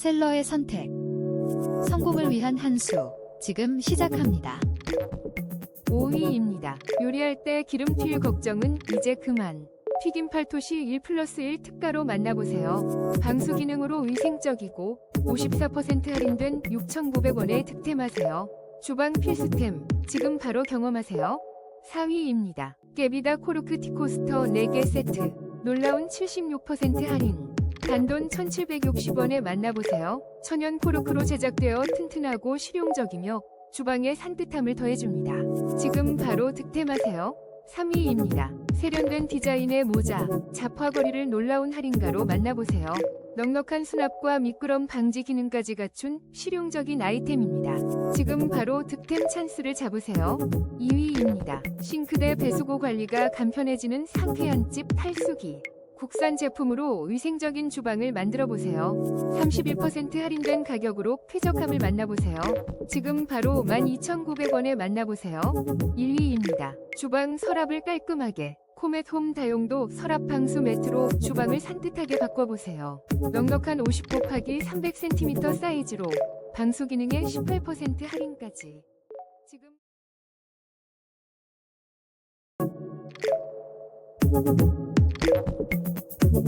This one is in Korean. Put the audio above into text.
셀러의 선택. 성공을 위한 한 수. 지금 시작합니다. 5위입니다. 요리할 때 기름 튈 걱정은 이제 그만. 튀김 팔토시 1 플러스 1 특가로 만나보세요. 방수 기능으로 위생적이고 54% 할인된 6,900원에 득템하세요. 주방 필수템, 지금 바로 경험하세요. 4위입니다. 깨비다 코르크 티코스터 4개 세트. 놀라운 76% 할인. 단돈 1,760원에 만나보세요. 천연 코르크로 제작되어 튼튼하고 실용적이며 주방에 산뜻함을 더해줍니다. 지금 바로 득템하세요. 3위입니다. 세련된 디자인의 모자, 잡화거리를 놀라운 할인가로 만나보세요. 넉넉한 수납과 미끄럼 방지 기능까지 갖춘 실용적인 아이템입니다. 지금 바로 득템 찬스를 잡으세요. 2위입니다. 싱크대 배수구 관리가 간편해지는 상쾌한 집 탈수기. 국산 제품으로 위생적인 주방을 만들어 보세요. 31% 할인된 가격으로 쾌적함을 만나보세요. 지금 바로 12,900원에 만나보세요. 1위입니다. 주방 서랍을 깔끔하게 코멧 홈 다용도 서랍 방수 매트로 주방을 산뜻하게 바꿔보세요. 넉넉한 50 곱하기 300cm 사이즈로 방수 기능에 18% 할인까지. 지금